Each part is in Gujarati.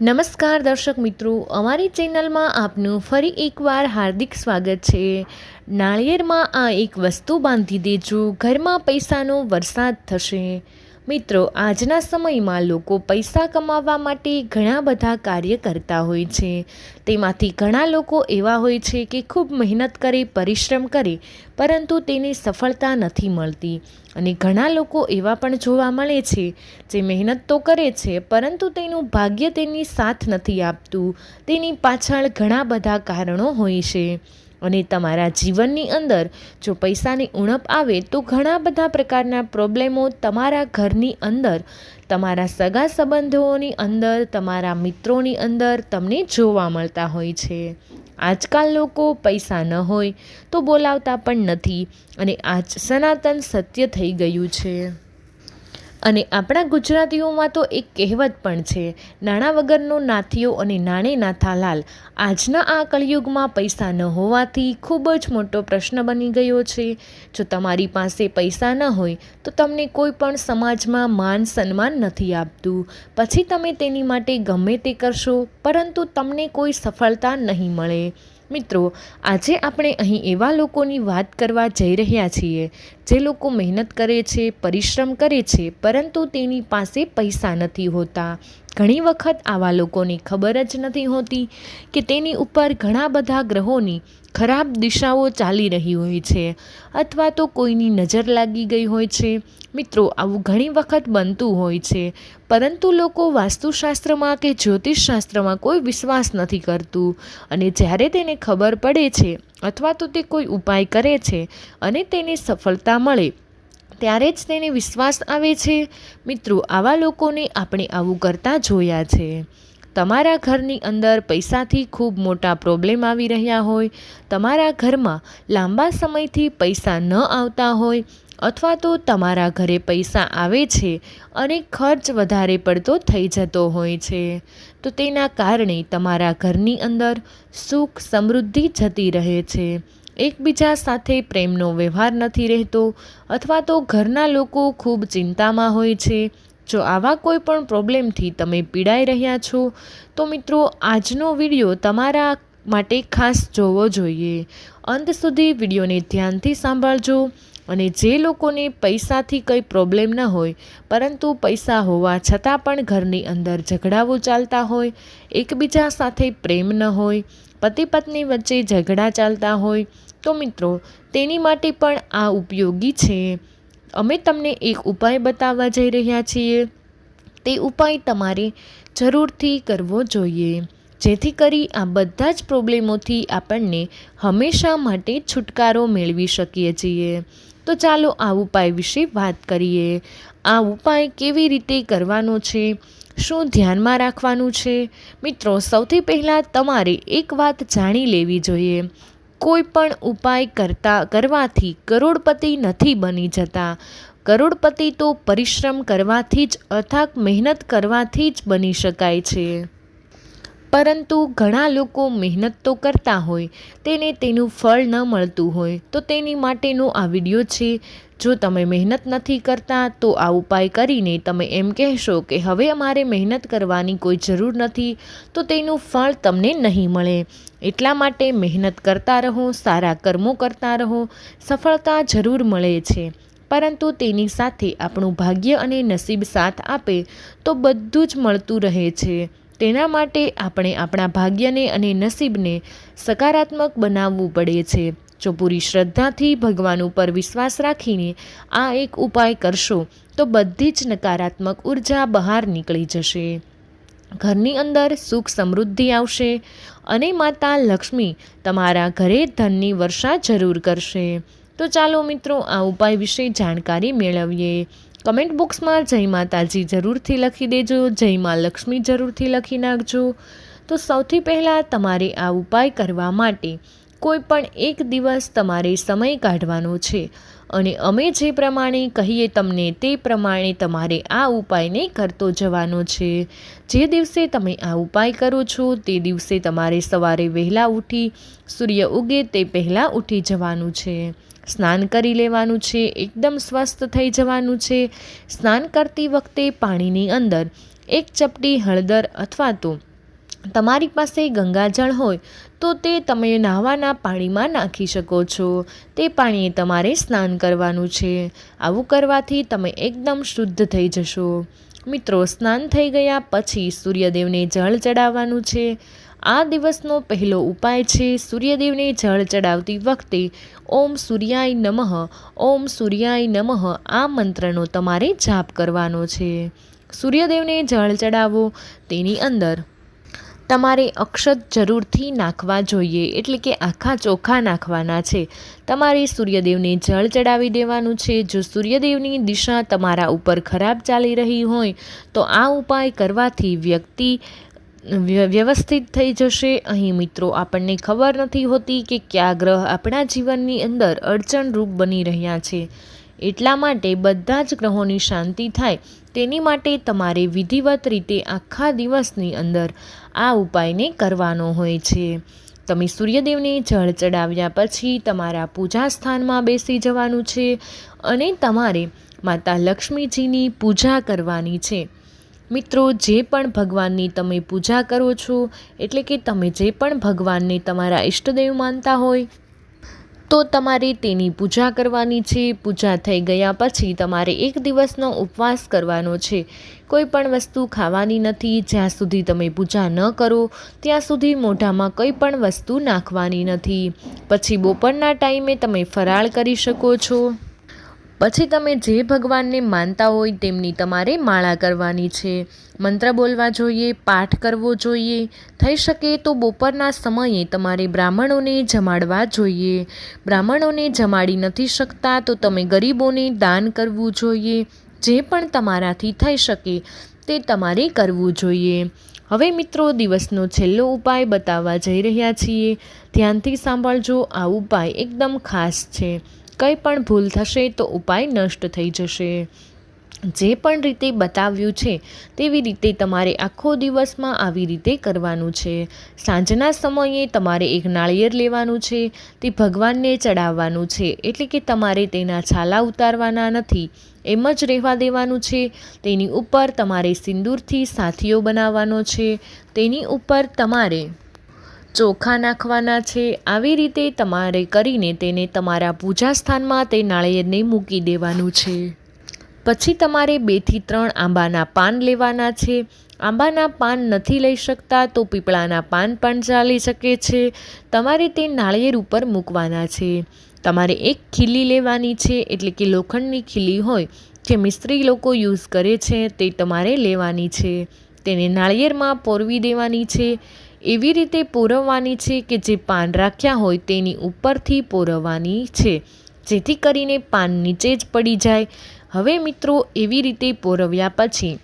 નમસ્કાર દર્શક મિત્રો, અમારી ચેનલમાં આપનું ફરી એકવાર હાર્દિક સ્વાગત છે. નાળિયેરમાં આ એક વસ્તુ બાંધી દેજો, ઘરમાં પૈસાનો વરસાદ થશે. મિત્રો, આજના સમયમાં લોકો પૈસા કમાવવા માટે ઘણા બધા કાર્ય કરતા હોય છે. તેમાંથી ઘણા લોકો એવા હોય છે કે ખૂબ મહેનત કરે, પરિશ્રમ કરે, પરંતુ તેને સફળતા નથી મળતી. અને ઘણા લોકો એવા પણ જોવા મળે છે, જે મહેનત તો કરે છે, પરંતુ તેનું ભાગ્ય તેની સાથ નથી આપતું. તેની પાછળ ઘણા બધા કારણો હોય છે. અને તમારા જીવનની અંદર જો પૈસાની ઉણપ આવે તો ઘણા બધા પ્રકારના પ્રોબ્લેમો તમારા ઘરની અંદર, તમારા સગા સંબંધોની અંદર, તમારા મિત્રોની અંદર તમને જોવા મળતા હોય છે. આજકાલ લોકો પૈસા ન હોય તો બોલાવતા પણ નથી અને આજ સનાતન સત્ય થઈ ગયું છે. અને આપણા ગુજરાતીઓમાં તો એક કહેવત પણ છે, નાણાં વગરનો નાથિયો અને નાણે નાથાલાલ આજના આ કળિયુગમાં પૈસા ન હોવાથી ખૂબ જ મોટો પ્રશ્ન બની ગયો છે. જો તમારી પાસે પૈસા ન હોય, તો તમને કોઈ પણ સમાજમાં માન સન્માન નથી આપતું. પછી તમે તેની માટે ગમે તે કરશો, પરંતુ તમને કોઈ સફળતા નહીં મળે. મિત્રો, આજે આપણે અહીં એવા લોકોની વાત કરવા જઈ રહ્યા છીએ, જે લોકો મહેનત કરે છે, પરિશ્રમ કરે છે, પરંતુ તેની પાસે પૈસા નથી હોતા. ઘણી વખત આવા લોકોની ખબર જ નથી હોતી કે તેની ઉપર ઘણા બધા ગ્રહોની ખરાબ દિશાઓ ચાલી રહી હોય છે અથવા તો કોઈની નજર લાગી ગઈ હોય છે. મિત્રો, આવું ઘણી વખત બનતું હોય છે, પરંતુ લોકો વાસ્તુશાસ્ત્રમાં કે જ્યોતિષશાસ્ત્રમાં કોઈ વિશ્વાસ નથી કરતું અને જ્યારે તેને ખબર પડે છે અથવા તો તે કોઈ ઉપાય કરે છે અને તેને સફળતા મળે ત્યારે જ તેને વિશ્વાસ આવે છે. મિત્રો, આવા લોકોને આપણે આવું કરતા જોયા છે. તમારા ઘરની અંદર પૈસાથી ખૂબ મોટા પ્રોબ્લેમ આવી રહ્યા હોય. તમારા ઘરમાં લાંબા સમયથી પૈસા ન આવતા હોય અથવા તો તમારા ઘરે પૈસા આવે છે અને ખર્ચ વધારે પડતો થઈ જતો હોય છે. તો તેના કારણે તમારા ઘરની અંદર સુખ સમૃદ્ધિ જતી રહે છે. એકબીજા સાથે પ્રેમનો વ્યવહાર નથી રહેતો અથવા તો ઘરના લોકો ખૂબ ચિંતામાં હોય છે. જો આવા કોઈ પણ પ્રોબ્લેમથી તમે પીડાઈ રહ્યા છો, તો મિત્રો આજનો વીડિયો તમારા માટે ખાસ જોવો જોઈએ. અંત સુધી વિડીયોને ધ્યાનથી સાંભળજો અને જે લોકોને પૈસાથી કંઈ પ્રોબ્લેમ ન હોય, પરંતુ પૈસા હોવા છતાં પણ ઘરની અંદર ઝઘડાઓ ચાલતા હોય, એકબીજા સાથે પ્રેમ ન હોય પતિ પત્ની વચ્ચે ઝઘડા ચાલતા હોય, તો મિત્રો, તેની માટે પણ આ ઉપયોગી છે. અમે તમને એક ઉપાય બતાવવા જઈ રહ્યા છીએ. તે ઉપાય તમારે જરૂરથી કરવો જોઈએ. જેથી કરી આ બધા જ પ્રોબ્લેમોથી આપણને હંમેશા માટે છુટકારો મેળવી શકીએ છીએ. તો ચાલો આ ઉપાય વિશે વાત કરીએ. આ ઉપાય કેવી રીતે કરવાનો છે? શું ધ્યાનમાં રાખવાનું છે? મિત્રો, સૌથી પહેલાં તમારે એક વાત જાણી લેવી જોઈએ. કોઈ પણ ઉપાય કરતા, કરવાથી કરોડપતિ નથી બની જતા. કરોડપતિ તો પરિશ્રમ કરવાથી જ, અથાક મહેનત કરવાથી જ બની શકાય છે. પરંતુ ઘણા લોકો મહેનત તો કરતા હોય, તેને તેનું ફળ ન મળતું હોય. તો તેની માટેનો આ વીડિયો છે. જો તમે મહેનત નથી કરતા, તો આ ઉપાય કરીને તમે એમ કહેશો કે હવે અમારે મહેનત કરવાની કોઈ જરૂર નથી, તો તેનું ફળ તમને નહીં મળે. એટલા માટે મહેનત કરતા રહો, સારા કર્મો કરતા રહો, સફળતા જરૂર મળે છે. પરંતુ તેની સાથે આપણું ભાગ્ય અને નસીબ સાથ આપે, તો બધું જ મળતું રહે છે. તેના માટે આપણે આપણા ભાગ્યને અને નસીબને સકારાત્મક બનાવવું પડે છે. જો પૂરી શ્રદ્ધાથી ભગવાન ઉપર વિશ્વાસ રાખીને આ એક ઉપાય કરશો, તો બધી જ નકારાત્મક ઊર્જા બહાર નીકળી જશે. ઘરની અંદર સુખ સમૃદ્ધિ આવશે અને માતા લક્ષ્મી તમારા ઘરે ધનની વર્ષા જરૂર કરશે. તો ચાલો મિત્રો, આ ઉપાય વિશે જાણકારી મેળવીએ. કમેન્ટ બોક્સમાં જય માતાજી જરૂરથી લખી દેજો, જય મા લક્ષ્મી જરૂરથી લખી નાખજો. તો સૌથી પહેલાં તમારે આ ઉપાય કરવા માટે કોઈ પણ એક દિવસ તમારે સમય કાઢવાનો છે. અને અમે જે પ્રમાણે કહીએ તમને તે પ્રમાણે તમારે આ ઉપાયને કરતો જવાનો છે. જે દિવસે તમે આ ઉપાય કરો છો, તે દિવસે તમારે સવારે વહેલા ઉઠી સૂર્ય ઉગે તે પહેલાં ઉઠી જવાનું છે. સ્નાન કરી લેવાનું છે, એકદમ સ્વસ્થ થઈ જવાનું છે. સ્નાન કરતી વખતે પાણીની અંદર એક ચપટી હળદર અથવા તો તમારી પાસે ગંગાજળ હોય, તો તે તમે નાહવાના પાણીમાં નાખી શકો છો. તે પાણીએ તમારે સ્નાન કરવાનું છે. આવું કરવાથી તમે એકદમ શુદ્ધ થઈ જશો. મિત્રો, સ્નાન થઈ ગયા પછી સૂર્યદેવને જળ ચડાવવાનું છે. આ દિવસનો પહેલો ઉપાય છે સૂર્યદેવને જળ ચડાવતી વખતે ઓમ સૂર્યાય નમઃ, ઓમ સૂર્યાય નમઃ આ મંત્રનો તમારે જાપ કરવાનો છે. સૂર્યદેવને જળ ચડાવો. તેની અંદર તમારે અક્ષત જરૂરથી નાખવા જોઈએ, એટલે કે આખા ચોખા નાખવાના છે. તમારે સૂર્યદેવને જળ ચડાવી દેવાનું છે. જો સૂર્યદેવની દિશા તમારા ઉપર ખરાબ ચાલી રહી હોય, તો આ ઉપાય કરવાથી વ્યક્તિ વ્યવસ્થિત થઈ જશે. અહીં મિત્રો, આપણને ખબર નથી હોતી કે કયા ગ્રહ આપણા જીવનની અંદર અડચણરૂપ બની રહ્યા છે. એટલા માટે બધા જ ગ્રહોની શાંતિ થાય તેની માટે તમારે વિધિવત રીતે આખા દિવસની અંદર આ ઉપાયને કરવાનો હોય છે. તમે સૂર્યદેવને જળ ચડાવ્યા પછી તમારા પૂજા સ્થાનમાં બેસી જવાનું છે અને તમારે માતા લક્ષ્મીજીની પૂજા કરવાની છે. મિત્રો, જે પણ ભગવાનની તમે પૂજા કરો છો, એટલે કે તમે જે પણ ભગવાનને તમારા ઈષ્ટદેવ માનતા હોય તો તમારે તેની પૂજા કરવાની છે. પૂજા થઈ ગયા પછી તમારે એક દિવસનો ઉપવાસ કરવાનો છે. કોઈ પણ વસ્તુ ખાવાની નથી. જ્યાં સુધી તમે પૂજા ન કરો, ત્યાં સુધી મોઢામાં કંઈ પણ વસ્તુ નાખવાની નથી. પછી બપોરના ટાઈમે તમે ફરાળ કરી શકો છો. પછી તમે જે ભગવાનને માનતા હોય તેમની તમારે માળા કરવાની છે. મંત્ર બોલવા જોઈએ, પાઠ કરવો જોઈએ. થઈ શકે તો બપોરના સમયે તમારે બ્રાહ્મણોને જમાડવા જોઈએ. બ્રાહ્મણોને જમાડી નથી શકતા તો તમે ગરીબોને દાન કરવું જોઈએ. જે પણ તમારાથી થઈ શકે તે તમારે કરવું જોઈએ. હવે મિત્રો, દિવસનો છેલ્લો ઉપાય બતાવવા જઈ રહ્યા છીએ. ધ્યાનથી સાંભળજો, આ ઉપાય એકદમ ખાસ છે. કંઈ પણ ભૂલ થશે તો ઉપાય નષ્ટ થઈ જશે. જે પણ રીતે બતાવ્યું છે, તેવી રીતે તમારે આખો દિવસમાં આવી રીતે કરવાનું છે. સાંજના સમયે તમારે એક નાળિયેર લેવાનું છે, તે ભગવાનને ચડાવવાનું છે, એટલે કે તમારે તેના છાલા ઉતારવાના નથી, એમ જ રહેવા દેવાનું છે. તેની ઉપર તમારે સિંદૂરથી સાથીઓ બનાવવાનો છે, તેની ઉપર તમારે ચોખા નાખવાના છે. આવી રીતે તમારે કરીને તેને તમારા પૂજા સ્થાનમાં તે નાળિયેરને મૂકી દેવાનું છે. પછી તમારે બેથી ત્રણ આંબાના પાન લેવાના છે. આંબાના પાન નથી લઈ શકતા તો પીપળાના પાન પણ ચાલી શકે છે. તમારે તે નાળિયેર ઉપર મૂકવાના છે. તમારે એક ખીલી લેવાની છે એટલે કે લોખંડની ખીલી હોય જે મિસ્ત્રી લોકો યુઝ કરે છે તે તમારે લેવાની છે. તેને નાળિયેરમાં પોરવી દેવાની છે. એવી રીતે પોરવવાની છે કે જે પાન રાખ્યા હોય તેની ઉપરથી પોરવવાની છે. જેથી કરીને પાન નીચે જ પડી જાય. હવે મિત્રો, એવી રીતે પોરવ્યા પછી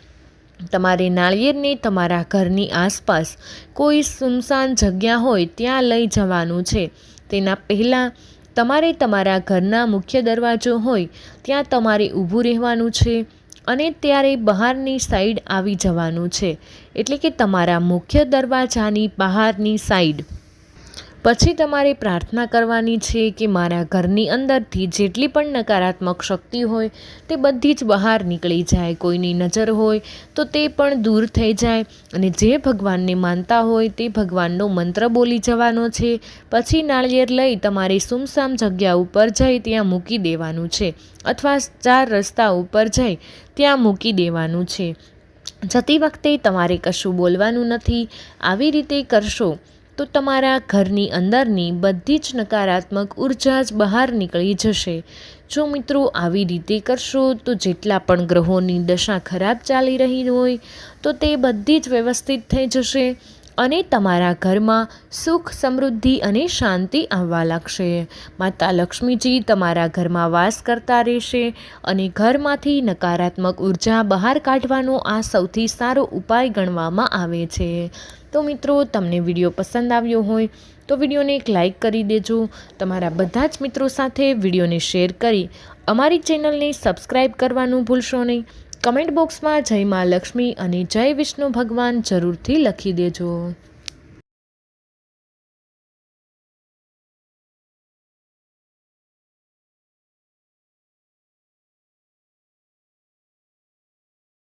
તમારે નાળિયેરને તમારા ઘરની આસપાસ કોઈ સુમસાન જગ્યા હોય ત્યાં લઈ જવાનું છે. તેના પહેલાં તમારે તમારા ઘરના મુખ્ય દરવાજો હોય ત્યાં તમારે ઊભું રહેવાનું છે. અને ત્યારે બહારની સાઈડ આવી જવાનું છે. એટલે કે તમારા મુખ્ય દરવાજાની બહારની સાઈડ પછી તમારે પ્રાર્થના કરવાની છે કે મારા ઘરની અંદરથી જેટલી પણ નકારાત્મક શક્તિ હોય તે બધી જ બહાર નીકળી જાય, કોઈની નજર હોય તો તે પણ દૂર થઈ જાય. અને જે ભગવાનને માનતા હોય તે ભગવાનનો મંત્ર બોલી જવાનો છે. પછી નાળિયેર લઈ તમારે સુમસામ જગ્યા ઉપર જઈ ત્યાં મૂકી દેવાનું છે. અથવા ચાર રસ્તા ઉપર જઈ ત્યાં મૂકી દેવાનું છે. જતી વખતે તમારે કશું બોલવાનું નથી. આવી રીતે કરશો તો તમારા ઘરની અંદરની બધી જ નકારાત્મક ઊર્જા જ બહાર નીકળી જશે. જો મિત્રો આવી રીતે કરશો તો જેટલા પણ ગ્રહોની દશા ખરાબ ચાલી રહી હોય, તો તે બધી જ વ્યવસ્થિત થઈ જશે. અને તમારા ઘરમાં સુખ, સમૃદ્ધિ અને શાંતિ આવવા લાગશે. માતા લક્ષ્મીજી તમારા ઘરમાં વાસ કરતા રહેશે અને ઘરમાંથી નકારાત્મક ઊર્જા બહાર કાઢવાનો આ સૌથી સારો ઉપાય ગણવામાં આવે છે. તો મિત્રો, તમને વીડિયો પસંદ આવ્યો હોય તો વિડીયોને એક લાઇક કરી દેજો. તમારા બધા જ મિત્રો સાથે વિડીયોને શેર કરી અમારી ચેનલને સબસ્ક્રાઈબ કરવાનું ભૂલશો નહીં. કમેન્ટ બોક્સમાં જય મા લક્ષ્મી અને જય વિષ્ણુ ભગવાન જરૂરથી લખી દેજો.